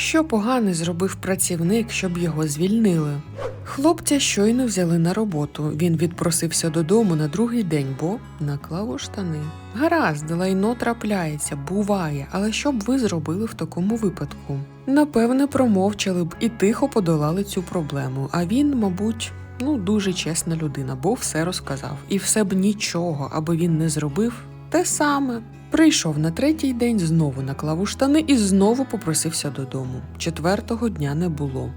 Що погане зробив працівник, щоб його звільнили? Хлопця щойно взяли на роботу. Він відпросився додому на другий день, бо наклав у штани. Гаразд, лайно трапляється, буває, але що б ви зробили в такому випадку? Напевне, промовчали б і тихо подолали цю проблему. А він, мабуть, ну дуже чесна людина, бо все розказав. І все б нічого, аби він не зробив те саме. Прийшов на третій день, знову наклав у штани і знову попросився додому. Четвертого дня не було.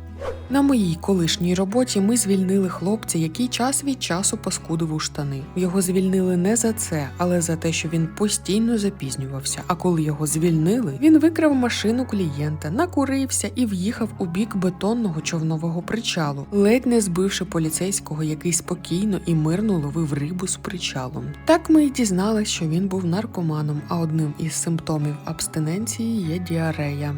На моїй колишній роботі ми звільнили хлопця, який час від часу паскудив у штани. Його звільнили не за це, але за те, що він постійно запізнювався. А коли його звільнили, він викрав машину клієнта, накурився і в'їхав у бік бетонного човнового причалу, ледь не збивши поліцейського, який спокійно і мирно ловив рибу з причалом. Так ми й дізналися, що він був наркоманом, а одним із симптомів абстиненції є діарея.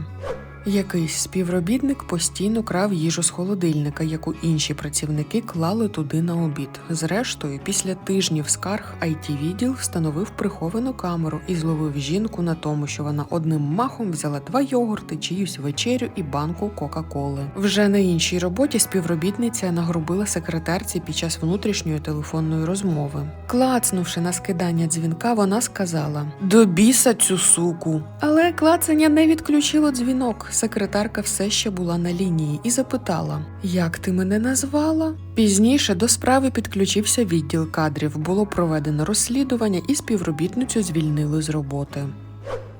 Якийсь співробітник постійно крав їжу з холодильника, яку інші працівники клали туди на обід. Зрештою, після тижнів скарг it відділ встановив приховану камеру і зловив жінку на тому, що вона одним махом взяла два йогурти, чиюсь вечерю і банку Кока-Коли. Вже на іншій роботі співробітниця нагрубила секретарці під час внутрішньої телефонної розмови. Клацнувши на скидання дзвінка, вона сказала: До біса цю суку. Але клацання не відключило дзвінок. Секретарка все ще була на лінії і запитала: Як ти мене назвала? Пізніше до справи підключився відділ кадрів. Було проведено розслідування і співробітницю звільнили з роботи.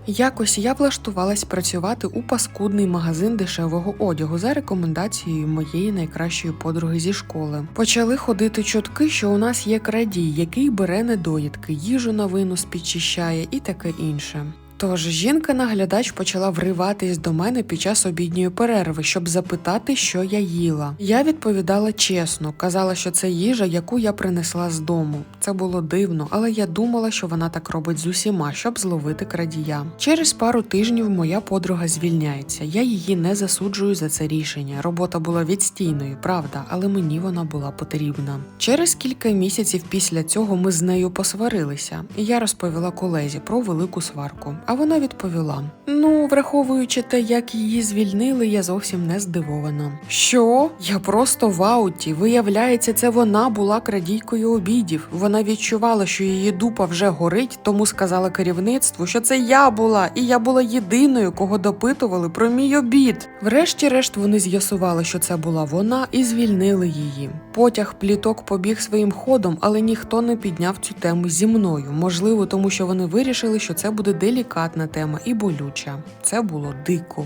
Якось я влаштувалась працювати у паскудний магазин дешевого одягу за рекомендацією моєї найкращої подруги зі школи. Почали ходити чутки, що у нас є крадій, який бере недоїдки, їжу на винос підчищає і таке інше. Тож жінка-наглядач почала вриватись до мене під час обідньої перерви, щоб запитати, що я їла. Я відповідала чесно, казала, що це їжа, яку я принесла з дому. Це було дивно, але я думала, що вона так робить з усіма, щоб зловити крадія. Через пару тижнів моя подруга звільняється. Я її не засуджую за це рішення. Робота була відстійною, правда, але мені вона була потрібна. Через кілька місяців після цього ми з нею посварилися, і я розповіла колезі про велику сварку. А вона відповіла: Ну, враховуючи те, як її звільнили, я зовсім не здивована. Що? Я просто в ауті. Виявляється, це вона була крадійкою обідів. Вона відчувала, що її дупа вже горить, тому сказала керівництву, що це я була, і я була єдиною, кого допитували про мій обід. Врешті-решт вони з'ясували, що це була вона, і звільнили її. Потяг пліток побіг своїм ходом, але ніхто не підняв цю тему зі мною. Можливо, тому що вони вирішили, що це буде делікатна тема і болюча. Це було дико.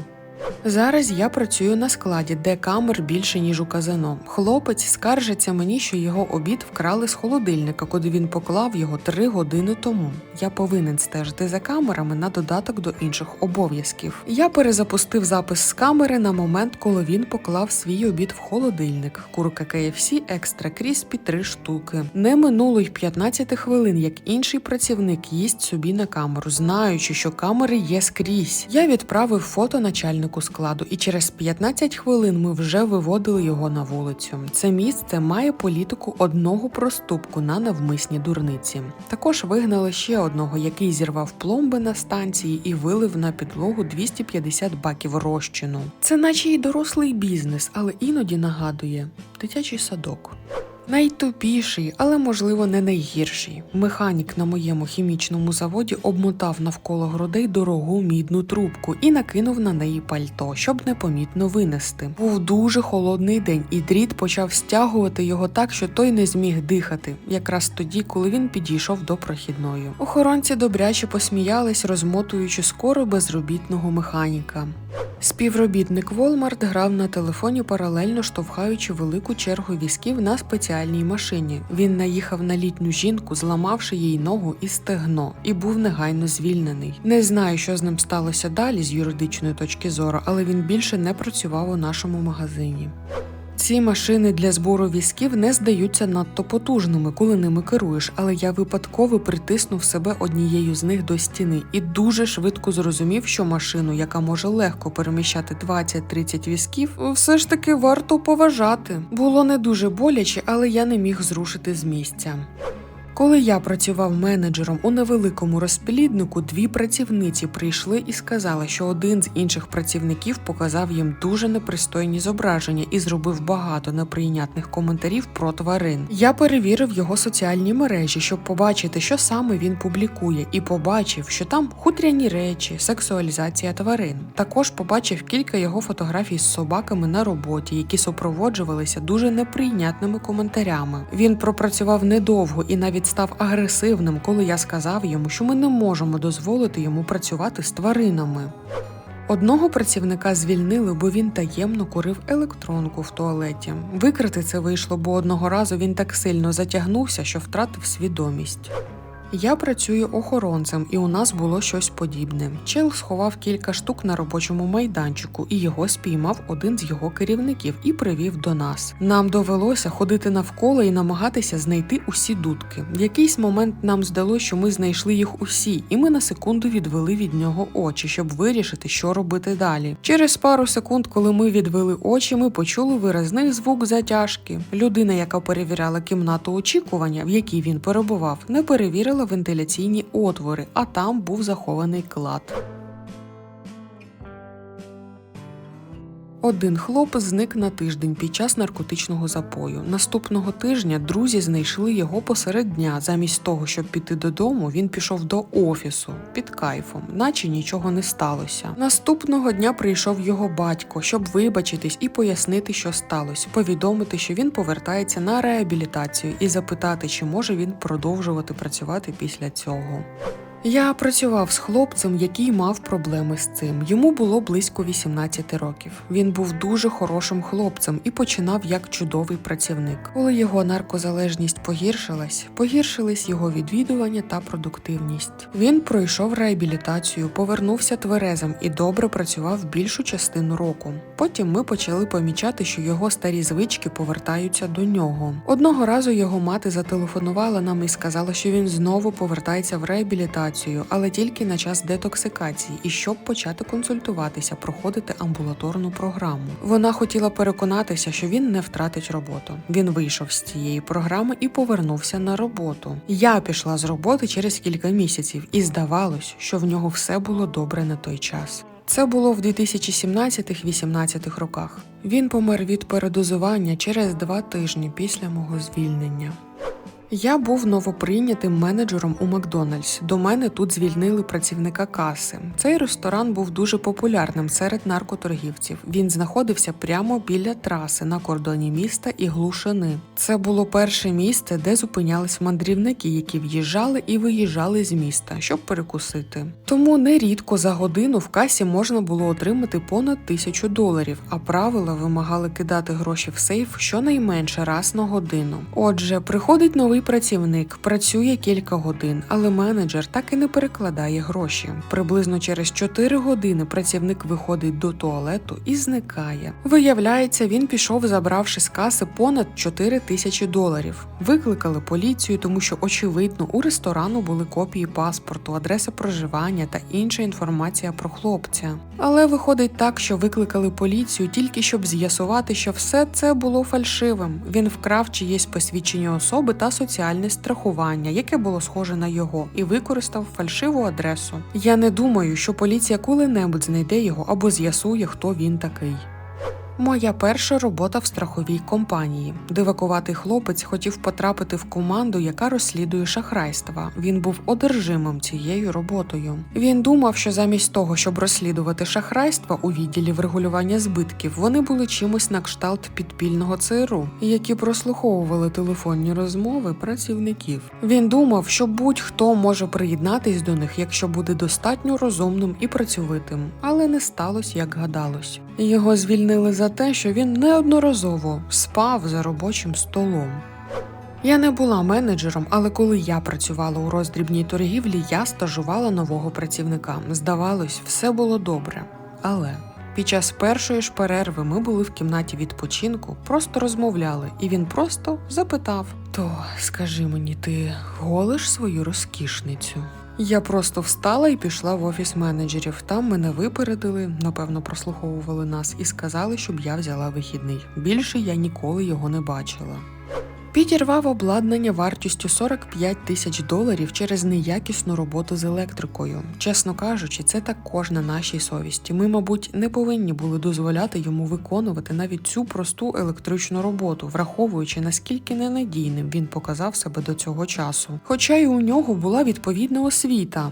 Зараз я працюю на складі, де камер більше ніж у казино. Хлопець скаржиться мені, що його обід вкрали з холодильника, куди він поклав його три години тому. Я повинен стежити за камерами на додаток до інших обов'язків. Я перезапустив запис з камери на момент, коли він поклав свій обід в холодильник. Курка KFC екстра кріспі три штуки. Не минуло й 15 хвилин, як інший працівник їсть собі на камеру, знаючи, що камери є скрізь. Я відправив фото начальнику складу, і через 15 хвилин ми вже виводили його на вулицю. Це місце має політику одного проступку на навмисні дурниці. Також вигнали ще одного, який зірвав пломби на станції і вилив на підлогу 250 баків розчину. Це наче й дорослий бізнес, але іноді нагадує дитячий садок. Найтупіший, але можливо не найгірший. Механік на моєму хімічному заводі обмотав навколо грудей дорогу мідну трубку і накинув на неї пальто, щоб непомітно винести. Був дуже холодний день, і дріт почав стягувати його так, що той не зміг дихати, якраз тоді, коли він підійшов до прохідної. Охоронці добряче посміялись, розмотуючи скоро безробітного механіка. Співробітник Walmart грав на телефоні паралельно штовхаючи велику чергу візків на спеціальній машині. Він наїхав на літню жінку, зламавши їй ногу і стегно, і був негайно звільнений. Не знаю, що з ним сталося далі з юридичної точки зору, але він більше не працював у нашому магазині. Ці машини для збору візків не здаються надто потужними, коли ними керуєш, але я випадково притиснув себе однією з них до стіни і дуже швидко зрозумів, що машину, яка може легко переміщати 20-30 візків, все ж таки варто поважати. Було не дуже боляче, але я не міг зрушити з місця. Коли я працював менеджером у невеликому розпліднику, дві працівниці прийшли і сказали, що один з інших працівників показав їм дуже непристойні зображення і зробив багато неприйнятних коментарів про тварин. Я перевірив його соціальні мережі, щоб побачити, що саме він публікує, і побачив, що там хутряні речі, сексуалізація тварин. Також побачив кілька його фотографій з собаками на роботі, які супроводжувалися дуже неприйнятними коментарями. Він пропрацював недовго і навіть став агресивним, коли я сказав йому, що ми не можемо дозволити йому працювати з тваринами. Одного працівника звільнили, бо він таємно курив електронку в туалеті. Викрити це вийшло, бо одного разу він так сильно затягнувся, що втратив свідомість. Я працюю охоронцем, і у нас було щось подібне. Чел сховав кілька штук на робочому майданчику, і його спіймав один з його керівників і привів до нас. Нам довелося ходити навколо і намагатися знайти усі дудки. В якийсь момент нам здалося, що ми знайшли їх усі, і ми на секунду відвели від нього очі, щоб вирішити, що робити далі. Через пару секунд, коли ми відвели очі, ми почули виразний звук затяжки. Людина, яка перевіряла кімнату очікування, в якій він перебував, не перевірила вентиляційні отвори, а там був захований клад. Один хлоп зник на тиждень під час наркотичного запою. Наступного тижня друзі знайшли його посеред дня. Замість того, щоб піти додому, він пішов до офісу під кайфом, наче нічого не сталося. Наступного дня прийшов його батько, щоб вибачитись і пояснити, що сталося, повідомити, що він повертається на реабілітацію і запитати, чи може він продовжувати працювати після цього. Я працював з хлопцем, який мав проблеми з цим. Йому було близько 18 років. Він був дуже хорошим хлопцем і починав як чудовий працівник. Коли його наркозалежність погіршилась, погіршились його відвідування та продуктивність. Він пройшов реабілітацію, повернувся тверезим і добре працював більшу частину року. Потім ми почали помічати, що його старі звички повертаються до нього. Одного разу його мати зателефонувала нам і сказала, що він знову повертається в реабілітацію реабілітацію, але тільки на час детоксикації і щоб почати консультуватися, проходити амбулаторну програму. Вона хотіла переконатися, що він не втратить роботу. Він вийшов з цієї програми і повернувся на роботу. Я пішла з роботи через кілька місяців, і здавалось, що в нього все було добре на той час. Це було в 2017-18 роках. Він помер від передозування через два тижні після мого звільнення. Я був новоприйнятим менеджером у Макдональдс. До мене тут звільнили працівника каси. Цей ресторан був дуже популярним серед наркоторгівців. Він знаходився прямо біля траси на кордоні міста і глушини. Це було перше місце, де зупинялись мандрівники, які в'їжджали і виїжджали з міста, щоб перекусити. Тому нерідко за годину в касі можна було отримати понад тисячу доларів, а правила вимагали кидати гроші в сейф щонайменше раз на годину. Отже, приходить новий працівник, працює кілька годин, але менеджер так і не перекладає гроші. Приблизно через 4 години працівник виходить до туалету і зникає. Виявляється, він пішов, забравши з каси понад 4 тисячі доларів. Викликали поліцію, тому що очевидно у ресторану були копії паспорту, адреса проживання та інша інформація про хлопця. Але виходить так, що викликали поліцію тільки щоб з'ясувати, що все це було фальшивим. Він вкрав чиєсь посвідчення особи та соціальне страхування, яке було схоже на його, і використав фальшиву адресу. Я не думаю, що поліція коли-небудь знайде його або з'ясує, хто він такий. Моя перша робота в страховій компанії. Дивакуватий хлопець хотів потрапити в команду, яка розслідує шахрайства. Він був одержимим цією роботою. Він думав, що замість того, щоб розслідувати шахрайства у відділі врегулювання збитків, вони були чимось на кшталт підпільного ЦРУ, які прослуховували телефонні розмови працівників. Він думав, що будь-хто може приєднатись до них, якщо буде достатньо розумним і працьовитим, але не сталося, як гадалось. Його звільнили за те, що він неодноразово спав за робочим столом. Я не була менеджером, але коли я працювала у роздрібній торгівлі, я стажувала нового працівника. Здавалось, все було добре. Але під час першої ж перерви ми були в кімнаті відпочинку, просто розмовляли, і він просто запитав: То скажи мені, ти голиш свою розкішницю? Я просто встала і пішла в офіс менеджерів. Там мене випередили, напевно, прослуховували нас і сказали, щоб я взяла вихідний. Більше я ніколи його не бачила. Підірвав обладнання вартістю 45 тисяч доларів через неякісну роботу з електрикою. Чесно кажучи, це також на нашій совісті. Ми, мабуть, не повинні були дозволяти йому виконувати навіть цю просту електричну роботу, враховуючи наскільки ненадійним він показав себе до цього часу. Хоча й у нього була відповідна освіта.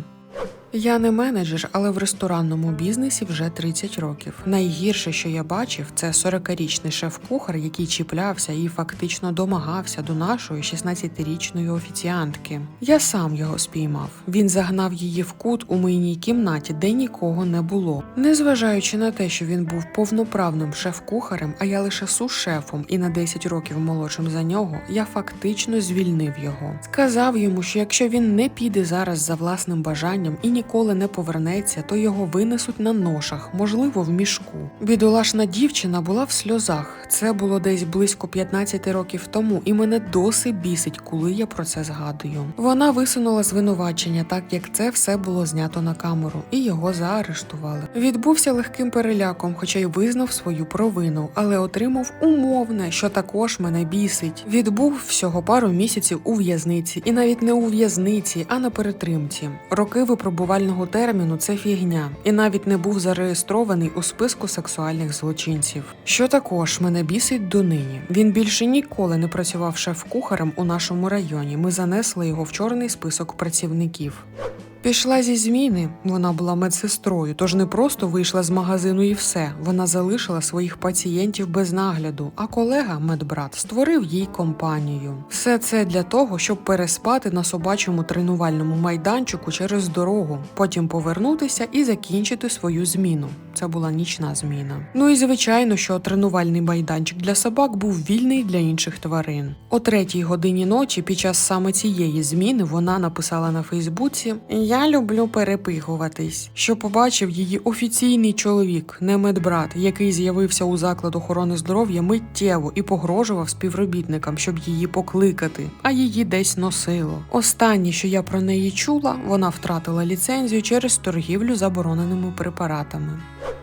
Я не менеджер, але в ресторанному бізнесі вже 30 років. Найгірше, що я бачив, це 40-річний шеф-кухар, який чіплявся і фактично домагався до нашої 16-річної офіціантки. Я сам його спіймав. Він загнав її в кут у мийній кімнаті, де нікого не було. Незважаючи на те, що він був повноправним шеф-кухарем, а я лише су-шефом і на 10 років молодшим за нього, я фактично звільнив його. Сказав йому, що якщо він не піде зараз за власним бажанням і ніколи не повернеться, то його винесуть на ношах, можливо, в мішку. Бідолашна дівчина була в сльозах. Це було десь близько 15 років тому, і мене досі бісить, коли я про це згадую. Вона висунула звинувачення, так як це все було знято на камеру, і його заарештували. Відбувся легким переляком, хоча й визнав свою провину, але отримав умовне, що також мене бісить. Відбув всього пару місяців у в'язниці, і навіть не у в'язниці, а на перетримці. Роки випробувального терміну це фігня, і навіть не був зареєстрований у списку сексуальних злочинців. Що також мене бісить донині. Він більше ніколи не працював шеф-кухарем у нашому районі. Ми занесли його в чорний список працівників. Пішла зі зміни, вона була медсестрою, тож не просто вийшла з магазину і все. Вона залишила своїх пацієнтів без нагляду, а колега, медбрат, створив їй компанію. Все це для того, щоб переспати на собачому тренувальному майданчику через дорогу, потім повернутися і закінчити свою зміну. Це була нічна зміна. Ну і звичайно, що тренувальний майданчик для собак був вільний для інших тварин. О третій годині ночі, під час саме цієї зміни, вона написала на Фейсбуці: Я люблю перепихуватись, що побачив її офіційний чоловік, не медбрат, який з'явився у заклад охорони здоров'я миттєво і погрожував співробітникам, щоб її покликати, а її десь носило. Останнє, що я про неї чула, вона втратила ліцензію через торгівлю забороненими препаратами.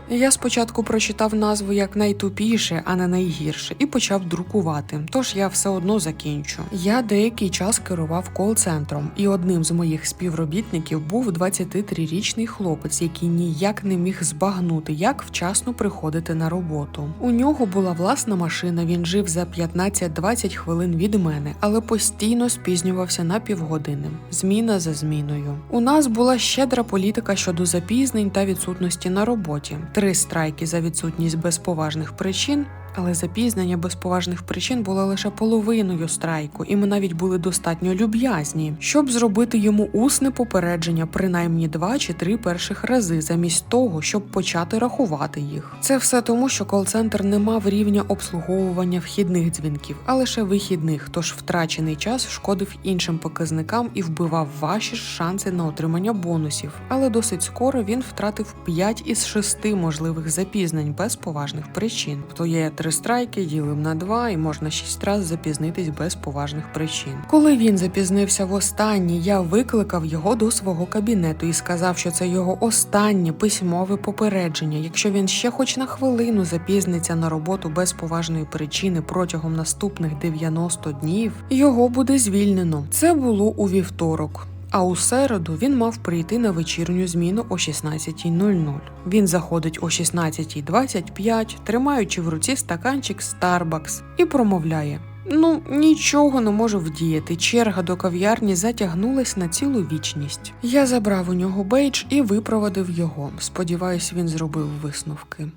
Я спочатку прочитав назву як найтупіше, а не найгірше, і почав друкувати. Тож я все одно закінчу. Я деякий час керував кол-центром, і одним з моїх співробітників був 23-річний хлопець, який ніяк не міг збагнути, як вчасно приходити на роботу. У нього була власна машина. Він жив за 15-20 хвилин від мене, але постійно спізнювався на півгодини. Зміна за зміною. У нас була щедра політика щодо запізнень та відсутності на роботі. Три страйки за відсутність без поважних причин. Але запізнення без поважних причин було лише половиною страйку, і ми навіть були достатньо люб'язні, щоб зробити йому усне попередження принаймні два чи три перших рази, замість того, щоб почати рахувати їх. Це все тому, що кол-центр не мав рівня обслуговування вхідних дзвінків, а лише вихідних. Тож втрачений час шкодив іншим показникам і вбивав ваші шанси на отримання бонусів. Але досить скоро він втратив 5 із 6 можливих запізнень без поважних причин. Хто є три страйки, ділим на два, і можна шість разів запізнитись без поважних причин. Коли він запізнився востаннє, я викликав його до свого кабінету і сказав, що це його останнє письмове попередження. Якщо він ще хоч на хвилину запізниться на роботу без поважної причини протягом наступних 90 днів, його буде звільнено. Це було у вівторок. А у середу він мав прийти на вечірню зміну о 16.00. Він заходить о 16.25, тримаючи в руці стаканчик Starbucks, і промовляє: Ну, нічого не можу вдіяти. Черга до кав'ярні затягнулась на цілу вічність. Я забрав у нього бейдж і випроводив його. Сподіваюсь, він зробив висновки.